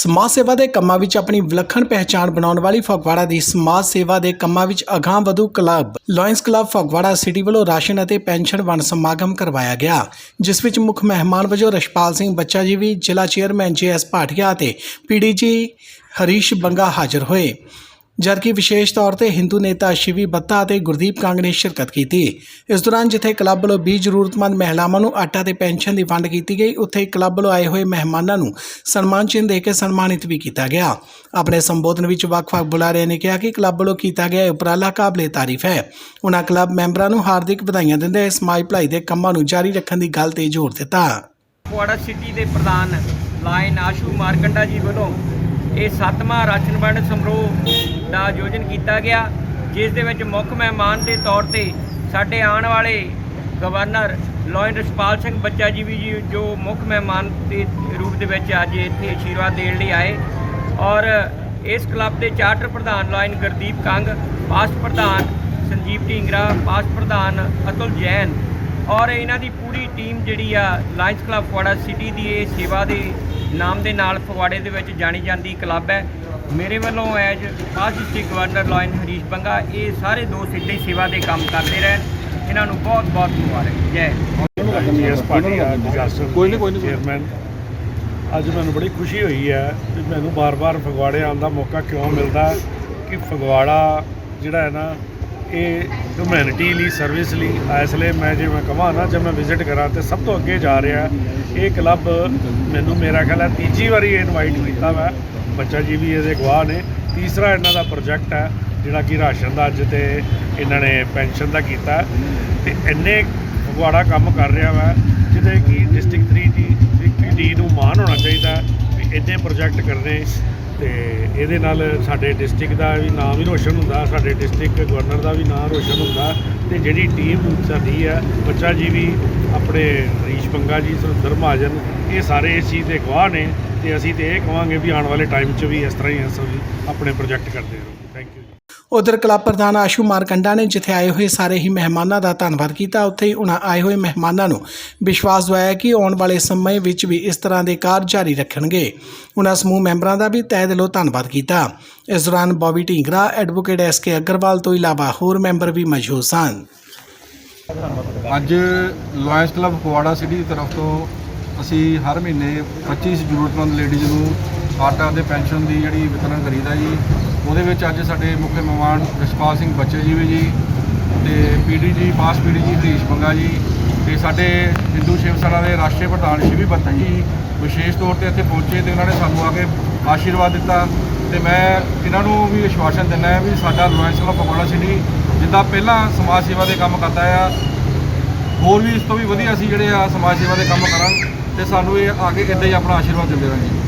ਸਮਾਜ ਸੇਵਾ ਦੇ ਕੰਮਾਂ ਵਿੱਚ ਆਪਣੀ ਵਿਲੱਖਣ ਪਹਿਚਾਣ ਬਣਾਉਣ ਵਾਲੀ ਫਗਵਾੜਾ ਦੀ ਸਮਾਜ ਸੇਵਾ ਦੇ ਕੰਮਾਂ ਵਿੱਚ ਅਗਾਂਹ ਵਧੂ club. Lions club Phagwara city ਵੱਲੋਂ ਰਾਸ਼ਨ ਅਤੇ ਪੈਨਸ਼ਨ ਵੰਡ ਸਮਾਗਮ ਕਰਵਾਇਆ ਗਿਆ, ਜਿਸ ਵਿੱਚ ਮੁੱਖ ਮਹਿਮਾਨ ਵਜੋਂ ਰਸ਼ਪਾਲ ਸਿੰਘ ਬੱਚਾ ਜੀ ਵੀ ਜ਼ਿਲ੍ਹਾ ਚੇਅਰਮੈਨ ਜੀਐਸ ਭਾਟੀਆ ਅਤੇ ਪੀਡੀਜੀ ਹਰੀਸ਼ ਬੰਗਾ ਹਾਜ਼ਰ ਹੋਏ। ਜਦਕਿ ਵਿਸ਼ੇਸ਼ ਤੌਰ ਤੇ ਹਿੰਦੂ ਨੇਤਾ ਸ਼ਿਵੀ ਬੱਤਾ ਅਤੇ ਗੁਰਦੀਪ ਕੰਗ ਨੇ ਸ਼ਿਰਕਤ ਕੀਤੀ। ਇਸ ਦੌਰਾਨ ਜਿੱਥੇ ਕਲੱਬ ਵੱਲੋਂ 20 ਜ਼ਰੂਰਤਮੰਦ ਮਹਿਲਾਵਾਂ ਨੂੰ ਆਟਾ ਤੇ ਪੈਨਸ਼ਨ ਦੀ ਵੰਡ ਕੀਤੀ ਗਈ, ਉੱਥੇ ਕਲੱਬ ਵੱਲੋਂ ਆਏ ਹੋਏ ਮਹਿਮਾਨਾਂ ਨੂੰ ਸਨਮਾਨ ਚਿੰਨ੍ਹ ਦੇ ਕੇ ਸਨਮਾਨਿਤ ਵੀ ਕੀਤਾ ਗਿਆ। ਆਪਣੇ ਸੰਬੋਧਨ ਵਿੱਚ ਵੱਖ-ਵੱਖ ਬੁਲਾਰਿਆਂ ਨੇ ਕਿਹਾ ਕਿ ਕਲੱਬ ਵੱਲੋਂ ਕੀਤਾ ਗਿਆ ਉਪਰਾਲਾ ਕਾਬਲੇ ਤਾਰੀਫ ਹੈ। ਉਹਨਾਂ ਕਲੱਬ ਮੈਂਬਰਾਂ ਨੂੰ ਹਾਰਦਿਕ ਵਧਾਈਆਂ ਦਿੰਦੇ ਹੋਏ ਸਮਾਜ ਭਲਾਈ ਦੇ ਕੰਮਾਂ ਨੂੰ ਜਾਰੀ ਰੱਖਣ ਦੀ ਗੱਲ ਤੇ ਜ਼ੋਰ ਦਿੱਤਾ। ਫਗਵਾੜਾ ਸਿਟੀ ਦੇ ਪ੍ਰਧਾਨ ਲਾਇਨ ਆਸ਼ੂ ਮਾਰਕੰਡਾ ਜੀ ਵੱਲੋਂ ਇਹ ਸੱਤਵਾਂ ਰਾਸ਼ਨ ਵੰਡ ਸਮਾਰੋਹ ਦਾ ਆਯੋਜਨ ਕੀਤਾ ਗਿਆ, ਜਿਸ ਦੇ ਵਿੱਚ ਮੁੱਖ ਮਹਿਮਾਨ ਦੇ ਤੌਰ ਤੇ ਸਾਡੇ ਆਉਣ ਵਾਲੇ ਗਵਰਨਰ ਲੋਇਨ ਰਸ਼ਪਾਲ ਸਿੰਘ ਬੱਚਾ ਜੀ ਵੀ ਜੀ, ਜੋ ਮੁੱਖ ਮਹਿਮਾਨ ਦੇ ਰੂਪ ਦੇ ਵਿੱਚ ਅੱਜ ਇੱਥੇ ਆਸ਼ੀਰਵਾਦ ਦੇਣ ਲਈ ਆਏ। ਔਰ ਇਸ ਕਲੱਬ ਦੇ ਚਾਰਟਰ ਪ੍ਰਧਾਨ ਲਾਇਨ ਗੁਰਦੀਪ ਕੰਗ, ਪਾਸਟ ਪ੍ਰਧਾਨ ਸੰਜੀਵ ਢੀਂਗਰਾ, ਪਾਸਟ ਪ੍ਰਧਾਨ ਅਤੁਲ ਜੈਨ ਔਰ ਇਹਨਾਂ ਦੀ ਪੂਰੀ ਟੀਮ ਜਿਹੜੀ ਆ ਲਾਇਨਸ ਕਲੱਬ ਫਗਵਾੜਾ ਸਿਟੀ ਦੀ ਇਹ ਸੇਵਾ ਦੇ ਨਾਮ ਦੇ ਨਾਲ ਫਗਵਾੜੇ ਦੇ ਵਿੱਚ ਜਾਣੀ ਜਾਂਦੀ ਕਲੱਬ ਹੈ। ਮੇਰੇ ਵੱਲੋਂ as past district governor lion Harish Banga ਇਹ ਸਾਰੇ ਦੋਸਤ ਇੱਦਾਂ ਹੀ ਸੇਵਾ ਦੇ ਕੰਮ ਕਰਦੇ ਰਹਿਣ। ਇਹਨਾਂ ਨੂੰ ਬਹੁਤ ਬਹੁਤ ਮੁਬਾਰਕ। ਜੈ ਜੀਐਸ ਪਾਰਟੀ ਆ ਡਿਜ਼ਾਸਟਰ ਕੋਈ ਨਹੀਂ ਕੋਈ ਨਹੀਂ ਚੇਅਰਮੈਨ ਅੱਜ ਮੈਨੂੰ ਬੜੀ ਖੁਸ਼ੀ ਹੋਈ ਹੈ ਕਿ ਮੈਨੂੰ ਬਾਰ-ਬਾਰ ਫਗਵਾੜੇ ਆਉਣ ਦਾ ਮੌਕਾ ਕਿਉਂ ਮਿਲਦਾ ਕਿ ਫਗਵਾੜਾ ਜਿਹੜਾ ਹੈ ਨਾ ਇਹ ਹਿਊਮੈਨਿਟੀ ਲਈ ਸਰਵਿਸ ਲਈ, ਇਸ ਲਈ ਮੈਂ ਜੇ ਮੈਂ ਕਹਾਂ ਨਾ, ਜੇ ਮੈਂ ਵਿਜ਼ਿਟ ਕਰਾਂ ਤੇ ਸਭ ਤੋਂ ਅੱਗੇ ਜਾ ਰਿਹਾ, ਇਹ ਕਲੱਬ ਮੈਨੂੰ ਮੇਰਾ ਖਿਆਲ ਹੈ ਤੀਜੀ ਵਾਰੀ ਇਨਵਾਈਟ ਕੀਤਾ ਵਾ। ਬੱਚਾ ਜੀ ਵੀ ਇਹਦੇ ਗਵਾਹ ਨੇ। ਤੀਸਰਾ ਇਹਨਾਂ ਦਾ ਪ੍ਰੋਜੈਕਟ ਹੈ, ਜਿਹੜਾ ਕਿ ਰਾਸ਼ਨ ਦਾ ਅੱਜ ਤੇ ਇਹਨਾਂ ਨੇ ਪੈਨਸ਼ਨ ਦਾ ਕੀਤਾ। ਤੇ ਇੰਨੇ ਫਗਵਾੜਾ ਕੰਮ ਕਰ ਰਿਹਾ ਵਾ, ਜਿਹਦੇ ਕਿ ਡਿਸਟ੍ਰਿਕਟ 3 ਦੀ ਡਿਸਟ੍ਰਿਕਟ ਨੂੰ ਮਾਣ ਹੋਣਾ ਚਾਹੀਦਾ, ਵੀ ਇੰਨੇ ਪ੍ਰੋਜੈਕਟ ਕਰਨੇ। ਤੇ ਇਹਦੇ ਨਾਲ ਸਾਡੇ ਡਿਸਟ੍ਰਿਕਟ ਦਾ ਵੀ ਨਾਮ ਵੀ ਰੋਸ਼ਨ ਹੁੰਦਾ, ਸਾਡੇ ਡਿਸਟ੍ਰਿਕਟ ਗਵਰਨਰ ਦਾ ਵੀ ਨਾਮ ਰੋਸ਼ਨ ਹੁੰਦਾ ਤੇ ਜਿਹੜੀ ਟੀਮ ਸਾਡੀ ਹੈ, ਬੱਚਾ ਜੀ ਵੀ ਆਪਣੇ ਹਰੀਸ਼ ਪੰਗਾ ਜੀ, ਸੁਰਿੰਦਰ ਮਹਾਜਨ, ਇਹ ਸਾਰੇ ਇਸ ਚੀਜ਼ ਦੇ ਗਵਾਹ ਨੇ ਤੇ ਅਸੀਂ ਤੇ ਇਹ ਕਹਾਂਗੇ ਵੀ ਆਉਣ ਵਾਲੇ ਟਾਈਮ 'ਚ ਵੀ ਇਸ ਤਰ੍ਹਾਂ ਹੀ ਅਸੀਂ ਆਪਣੇ ਪ੍ਰੋਜੈਕਟ ਕਰਦੇ ਰਹੋ। ਥੈਂਕ ਯੂ ਜੀ। ਉਧਰ ਕਲੱਬ ਪ੍ਰਧਾਨ ਆਸ਼ੂ ਮਾਰਕੰਡਾ ਨੇ ਜਿੱਥੇ ਆਏ ਹੋਏ ਸਾਰੇ ਹੀ ਮਹਿਮਾਨਾਂ ਦਾ ਧੰਨਵਾਦ ਕੀਤਾ, ਉੱਥੇ ਹੀ ਉਹਨਾਂ ਆਏ ਹੋਏ ਮਹਿਮਾਨਾਂ ਨੂੰ ਵਿਸ਼ਵਾਸ ਦਵਾਇਆ ਕਿ ਆਉਣ ਵਾਲੇ ਸਮੇਂ ਵਿੱਚ ਵੀ ਇਸ ਤਰ੍ਹਾਂ ਦੇ ਕਾਰਜ ਜਾਰੀ ਰੱਖਣਗੇ। ਉਹਨਾਂ ਸਮੂਹ ਮੈਂਬਰਾਂ ਦਾ ਵੀ ਤਹਿ ਦਿਲੋਂ ਧੰਨਵਾਦ ਕੀਤਾ। ਇਸ ਦੌਰਾਨ Bobby Dhingra, advocate S K Agarwal ਤੋਂ ਇਲਾਵਾ ਹੋਰ ਮੈਂਬਰ ਵੀ ਮੌਜੂਦ ਸਨ। ਅੱਜ ਲਾਇਨਸ ਕਲੱਬ ਫਗਵਾੜਾ ਸਿਟੀ ਦੀ ਤਰਫ ਤੋਂ ਅਸੀਂ ਹਰ ਮਹੀਨੇ 25 ਜ਼ਰੂਰਤਮੰਦ ਲੇਡੀਜ਼ ਨੂੰ ਆਟਾ ਤੇ ਪੈਨਸ਼ਨ ਦੀ ਜਿਹੜੀ ਵਿਤਰਨ ਕਰੀਦਾ ਜੀ, ਉਹਦੇ ਵਿੱਚ ਅੱਜ ਸਾਡੇ ਮੁੱਖ ਮਹਿਮਾਨ ਰਸ਼ਪਾਲ ਸਿੰਘ ਬੱਚੇ ਜੀ ਵੀ ਜੀ ਤੇ ਪੀਡੀ ਜੀ, ਪਾਸ ਪੀਡੀ ਜੀ ਹਰੀਸ਼ ਬੰਗਾ ਜੀ ਤੇ ਸਾਡੇ ਹਿੰਦੂ ਸ਼ਿਵ ਸੈਨਾ ਦੇ ਰਾਸ਼ਟਰੀ ਪ੍ਰਧਾਨ ਸ਼ਿਵੀ ਬੱਤਾ ਜੀ ਵਿਸ਼ੇਸ਼ ਤੌਰ ਤੇ ਇੱਥੇ ਪਹੁੰਚੇ ਤੇ ਉਹਨਾਂ ਨੇ ਸਾਨੂੰ ਆ ਕੇ ਆਸ਼ੀਰਵਾਦ ਦਿੱਤਾ ਤੇ ਮੈਂ ਇਹਨਾਂ ਨੂੰ ਵੀ ਵਿਸ਼ਵਾਸਨ ਦਿੰਦਾ ਹਾਂ ਵੀ ਸਾਡਾ ਲੋਇੰਸ ਕਲੱਬ ਫਗਵਾੜਾ ਸਿਟੀ ਜਿੱਦਾਂ ਪਹਿਲਾਂ ਸਮਾਜ ਸੇਵਾ ਦੇ ਕੰਮ ਕਰਦਾ ਆ, ਹੋਰ ਵੀ ਇਸ ਤੋਂ ਵੀ ਵਧੀਆ ਅਸੀਂ ਜਿਹੜੇ ਆ ਸਮਾਜ ਸੇਵਾ ਦੇ ਕੰਮ ਕਰਾਂ ਤੇ ਸਾਨੂੰ ਇਹ ਆ ਕੇ ਇੱਦਾਂ ਹੀ ਆਪਣਾ ਆਸ਼ੀਰਵਾਦ ਦਿੰਦੇ ਰਹਿਣਗੇ